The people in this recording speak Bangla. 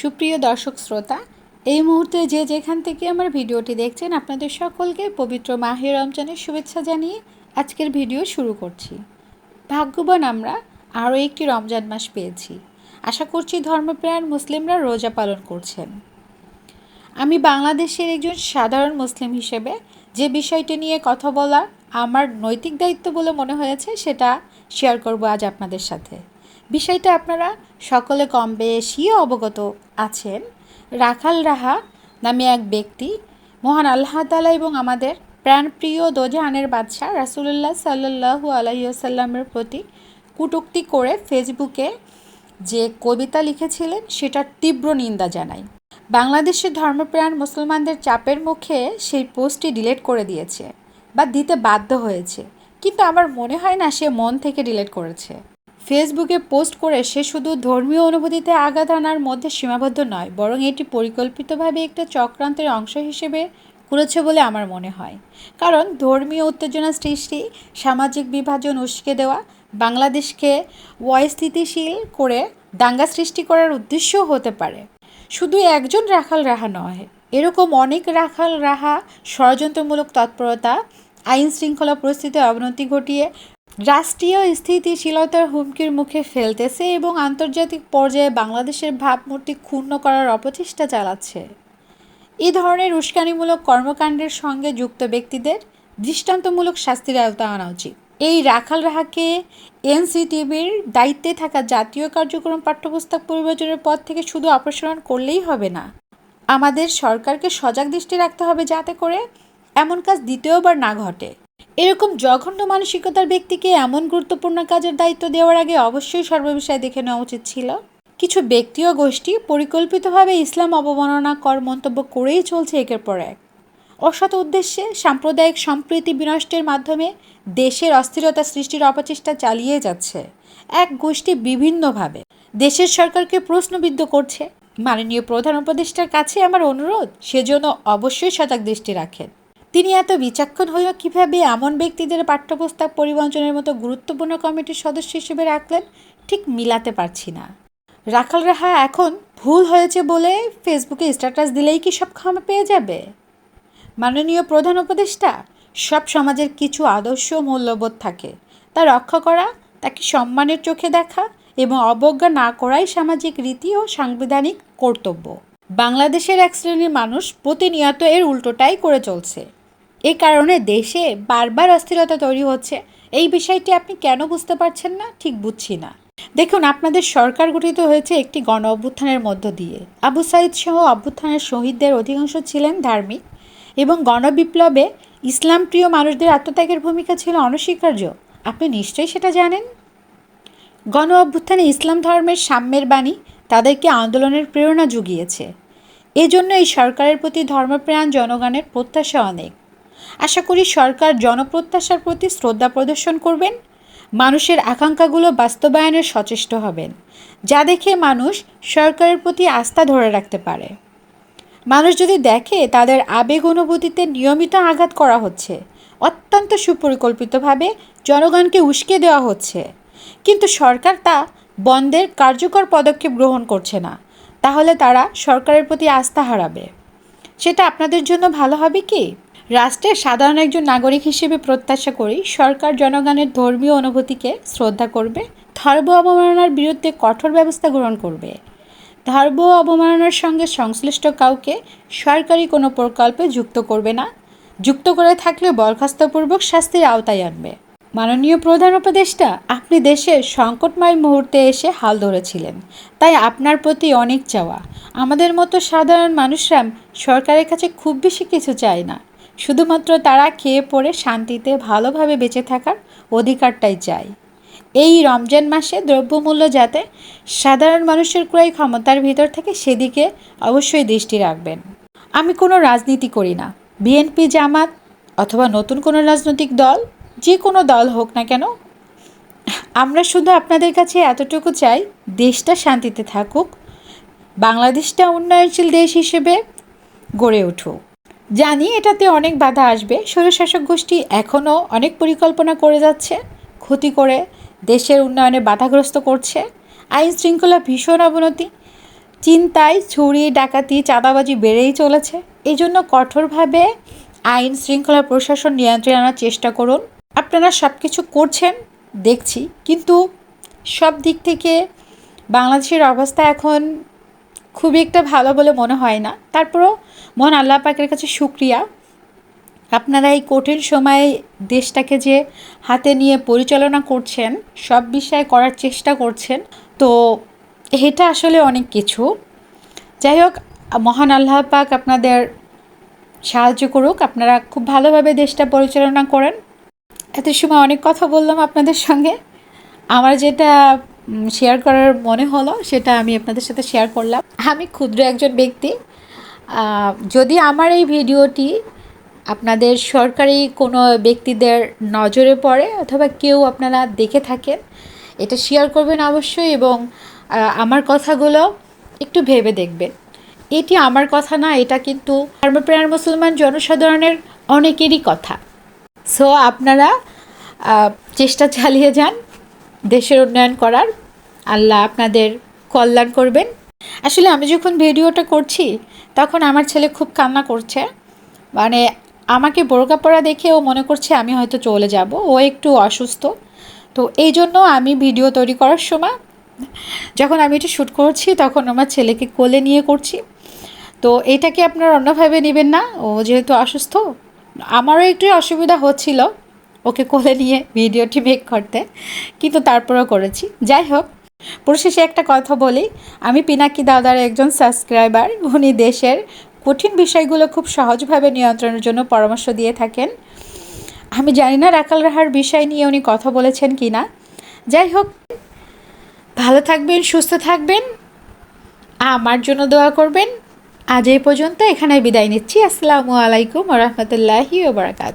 সুপ্রিয় দর্শক শ্রোতা, এই মুহূর্তে যে যেখান থেকে আমার ভিডিওটি দেখছেন, আপনাদের সকলকে পবিত্র মাহে রমজানের শুভেচ্ছা জানিয়ে আজকের ভিডিও শুরু করছি। ভাগ্যবান আমরা আরও একটি রমজান মাস পেয়েছি। আশা করছি ধর্মপ্রাণ মুসলিমরা রোজা পালন করছেন। আমি বাংলাদেশের একজন সাধারণ মুসলিম হিসেবে যে বিষয়টি নিয়ে কথা বলা আমার নৈতিক দায়িত্ব বলে মনে হয়েছে, সেটা শেয়ার করব আজ আপনাদের সাথে। বিষয়টা আপনারা সকলে কম বেশি অবগত আছেন। রাখাল রাহা নামে এক ব্যক্তি, মহান আল্লাহ তালা এবং আমাদের প্রাণপ্রিয় দোজাহানের বাদশাহ রাসুলুল্লাহ সাল্লু আলহিউসাল্লামের প্রতি কটূক্তি করে ফেসবুকে যে কবিতা লিখেছিলেন, সেটার তীব্র নিন্দা জানাই। বাংলাদেশের ধর্মপ্রাণ মুসলমানদের চাপের মুখে সেই পোস্টটি ডিলিট করে দিয়েছে বা দিতে বাধ্য হয়েছে। কিন্তু আমার মনে হয় না সে মন থেকে ডিলিট করেছে। ফেসবুকে পোস্ট করে সে শুধু ধর্মীয় অনুভূতিতে আঘাত আনার মধ্যে সীমাবদ্ধ নয়, বরং এটি পরিকল্পিতভাবে একটা চক্রান্তের অংশ হিসেবে করেছে বলে আমার মনে হয়। কারণ ধর্মীয় উত্তেজনা সৃষ্টি, সামাজিক বিভাজন উস্কে দেওয়া, বাংলাদেশকে অস্থিতিশীল করে দাঙ্গা সৃষ্টি করার উদ্দেশ্যও হতে পারে। শুধু একজন রাখাল রাহা নয়, এরকম অনেক রাখাল রাহা ষড়যন্ত্রমূলক তৎপরতা আইন শৃঙ্খলা পরিস্থিতির অবনতি ঘটিয়ে রাষ্ট্রীয় স্থিতিশীলতার হুমকির মুখে ফেলতেছে এবং আন্তর্জাতিক পর্যায়ে বাংলাদেশের ভাবমূর্তি ক্ষুণ্ণ করার অপচেষ্টা চালাচ্ছে। এই ধরনের উস্কানিমূলক কর্মকাণ্ডের সঙ্গে যুক্ত ব্যক্তিদের দৃষ্টান্তমূলক শাস্তির আওতা আনা উচিত। এই রাখাল রাহাকে এনসিটিভির দায়িত্বে থাকা জাতীয় কার্যক্রম পাঠ্যপুস্তক পরিবর্তনের পর থেকে শুধু অপসারণ করলেই হবে না, আমাদের সরকারকে সজাগ দৃষ্টি রাখতে হবে যাতে করে এমন কাজ দ্বিতীয়বার না ঘটে। এরকম জঘন্য মানসিকতার ব্যক্তিকে এমন গুরুত্বপূর্ণ কাজের দায়িত্ব দেওয়ার আগে অবশ্যই সর্ববিষয়ে দেখে নেওয়া উচিত ছিল। কিছু ব্যক্তি ও গোষ্ঠী পরিকল্পিতভাবে ইসলাম অবমাননা কর মন্তব্য করেই চলছে একের পর এক। অসৎ উদ্দেশ্যে, সাম্প্রদায়িক সম্প্রীতি বিনষ্টের মাধ্যমে দেশের অস্থিরতা সৃষ্টির অপচেষ্টা চালিয়ে যাচ্ছে। এক গোষ্ঠী বিভিন্নভাবে দেশের সরকারকে প্রশ্নবিদ্ধ করছে। মাননীয় প্রধান উপদেষ্টার কাছে আমার অনুরোধ, সেজন্য অবশ্যই সজাগ দৃষ্টি রাখেন। তিনি এত বিচক্ষণ হয়েও কীভাবে এমন ব্যক্তিদের পাঠ্যপুস্তক পরিবঞ্চনের মতো গুরুত্বপূর্ণ কমিটির সদস্য হিসেবে রাখলেন, ঠিক মিলাতে পারছি না। রাখাল রাহা এখন ভুল হয়েছে বলে ফেসবুকে স্ট্যাটাস দিলেই কি সব ক্ষমা পেয়ে যাবে? মাননীয় প্রধান উপদেষ্টা, সব সমাজের কিছু আদর্শ মূল্যবোধ থাকে, তা রক্ষা করা, তাকে সম্মানের চোখে দেখা এবং অবজ্ঞা না করাই সামাজিক রীতি ও সাংবিধানিক কর্তব্য। বাংলাদেশের এক শ্রেণির মানুষ প্রতিনিয়ত এর উল্টোটাই করে চলছে। এ কারণে দেশে বারবার অস্থিরতা তৈরি হচ্ছে। এই বিষয়টি আপনি কেন বুঝতে পারছেন না? ঠিক বুঝছি না। দেখুন, আপনাদের সরকার গঠিত হয়েছে একটি গণ অভ্যুত্থানের মধ্য দিয়ে। আবু সাইদ সহ অভ্যুত্থানের শহীদদের অধিকাংশ ছিলেন ধার্মিক এবং গণবিপ্লবে ইসলাম প্রিয় মানুষদের আত্মত্যাগের ভূমিকা ছিল অনস্বীকার্য। আপনি নিশ্চয়ই সেটা জানেন? গণ অভ্যুত্থানে ইসলাম ধর্মের সাম্যের বাণী তাদেরকে আন্দোলনের প্রেরণা জুগিয়েছে এজন্য এই সরকারের প্রতি ধর্মপ্রাণ জনগণের প্রত্যাশা অনেক। আশা করি সরকার জনপ্রত্যাশার প্রতি শ্রদ্ধা প্রদর্শন করবেন। মানুষের আকাঙ্ক্ষাগুলো বাস্তবায়নের সচেষ্ট হবেন। যা দেখে মানুষ সরকারের প্রতি আস্থা ধরে রাখতে পারে। মানুষ যদি দেখে তাদের আবেগ অনুভূতিতে নিয়মিত আঘাত করা হচ্ছে, অত্যন্ত সুপরিকল্পিতভাবে জনগণকে উস্কে দেওয়া হচ্ছে। কিন্তু সরকার তা বন্ধের কার্যকর পদক্ষেপ গ্রহণ করছে না, তাহলে তারা সরকারের প্রতি আস্থা হারাবে। সেটা আপনাদের জন্য ভালো হবে কি? রাষ্ট্রের সাধারণ একজন নাগরিক হিসেবে প্রত্যাশা করি সরকার জনগণের ধর্মীয় অনুভূতিকে শ্রদ্ধা করবে, ধর্ম অবমাননার বিরুদ্ধে কঠোর ব্যবস্থা গ্রহণ করবে। ধর্ম অবমাননার সঙ্গে সংশ্লিষ্ট কাউকে সরকারি কোনো প্রকল্পে যুক্ত করবে না, যুক্ত করে থাকলে বরখাস্তপূর্বক শাস্তির আওতায় আনবে। মাননীয় প্রধান উপদেষ্টা, আপনি দেশের সংকটময় মুহূর্তে এসে হাল ধরেছিলেন, তাই আপনার প্রতি অনেক চাওয়া। আমাদের মতো সাধারণ মানুষরা সরকারের কাছে খুব বেশি কিছু চায় না। শুধুমাত্র তারা খেয়ে পড়ে শান্তিতে ভালোভাবে বেঁচে থাকার অধিকারটাই চায়। এই রমজান মাসে দ্রব্যমূল্য যাতে সাধারণ মানুষের ক্রয় ক্ষমতার ভিতর থেকে সেদিকে অবশ্যই দৃষ্টি রাখবেন। আমি কোনো রাজনীতি করি না। বিএনপি জামাত অথবা নতুন কোনো রাজনৈতিক দল, যে কোনো দল হোক না কেন, আমরা শুধু আপনাদের কাছে এতটুকু চাই, দেশটা শান্তিতে থাকুক, বাংলাদেশটা উন্নয়নশীল দেশ হিসেবে গড়ে উঠুক। জানি এটাতে অনেক বাধা আসবে। স্বৈরশাসক গোষ্ঠী এখনও অনেক পরিকল্পনা করে যাচ্ছে, ক্ষতি করে দেশের উন্নয়নে বাধাগ্রস্ত করছে। আইন শৃঙ্খলা ভীষণ অবনতি, চিন্তায় ছুরি ডাকাতি, চাঁদাবাজি বেড়েই চলেছে। এই জন্য কঠোরভাবে আইন শৃঙ্খলা প্রশাসন নিয়ন্ত্রণে আনার চেষ্টা করুন। আপনারা সব কিছু করছেন, দেখছি, কিন্তু সব দিক থেকে বাংলাদেশের অবস্থা এখন খুবই একটা ভালো বলে মনে হয় না। তারপরও মহান আল্লাহ পাকের কাছে শুক্রিয়া। আপনারা এই কঠিন সময়ে দেশটাকে যে হাতে নিয়ে পরিচালনা করছেন, সব বিষয়ে করার চেষ্টা করছেন, তো এটা আসলে অনেক কিছু। যাই হোক, মহান আল্লাহ পাক আপনাদের সাহায্য করুক। আপনারা খুব ভালোভাবে দেশটা পরিচালনা করেন। এত সময় অনেক কথা বললাম আপনাদের সঙ্গে। আমার যেটা শেয়ার করার মনে হলো, সেটা আমি আপনাদের সাথে শেয়ার করলাম। আমি ক্ষুদ্র একজন ব্যক্তি। যদি আমার এই ভিডিওটি আপনাদের সরকারি কোনো ব্যক্তিদের নজরে পড়ে অথবা কেউ আপনারা দেখে থাকেন, এটা শেয়ার করবেন অবশ্যই এবং আমার কথাগুলো একটু ভেবে দেখবেন। এটি আমার কথা না, এটা কিন্তু ধর্মপ্রাণ মুসলমান জনসাধারণের অনেকেরই কথা। সো আপনারা চেষ্টা চালিয়ে যান। দেশের উন্নয়ন করার। আল্লাহ আপনাদের কল্যাণ করবেন। আসলে আমি যখন ভিডিওটা করছি, তখন আমার ছেলে খুব কান্না করছে। মানে আমাকে বোরকা পরা দেখে ও মনে করছে আমি হয়তো চলে যাব। ও একটু অসুস্থ। তো এই জন্য আমি ভিডিও তৈরি করার সময়, যখন আমি এটা শ্যুট করছি, তখন আমার ছেলেকে কোলে নিয়ে করছি। তো এটাকে আপনারা অন্যভাবে নেবেন না। ও যেহেতু অসুস্থ, আমারও একটু অসুবিধা হচ্ছিল। ওকে কোলে নিয়ে ভিডিওটি মেক করতে। কিন্তু তারপরেও করেছি। যাই হোক, পরিশেষে একটা কথা বলি। আমি পিনাকি দাদার একজন সাবস্ক্রাইবার। উনি দেশের কঠিন বিষয়গুলো খুব সহজভাবে নিয়ন্ত্রণের জন্য পরামর্শ দিয়ে থাকেন। আমি জানি না রাখাল রাহার বিষয় নিয়ে উনি কথা বলেছেন কি না। যাই হোক, ভালো থাকবেন, সুস্থ থাকবেন। আমার জন্য দোয়া করবেন। আজ এই পর্যন্ত এখানে বিদায় নিচ্ছি। আসসালামু আলাইকুম রহমতুল্লাহি ওবরাকাত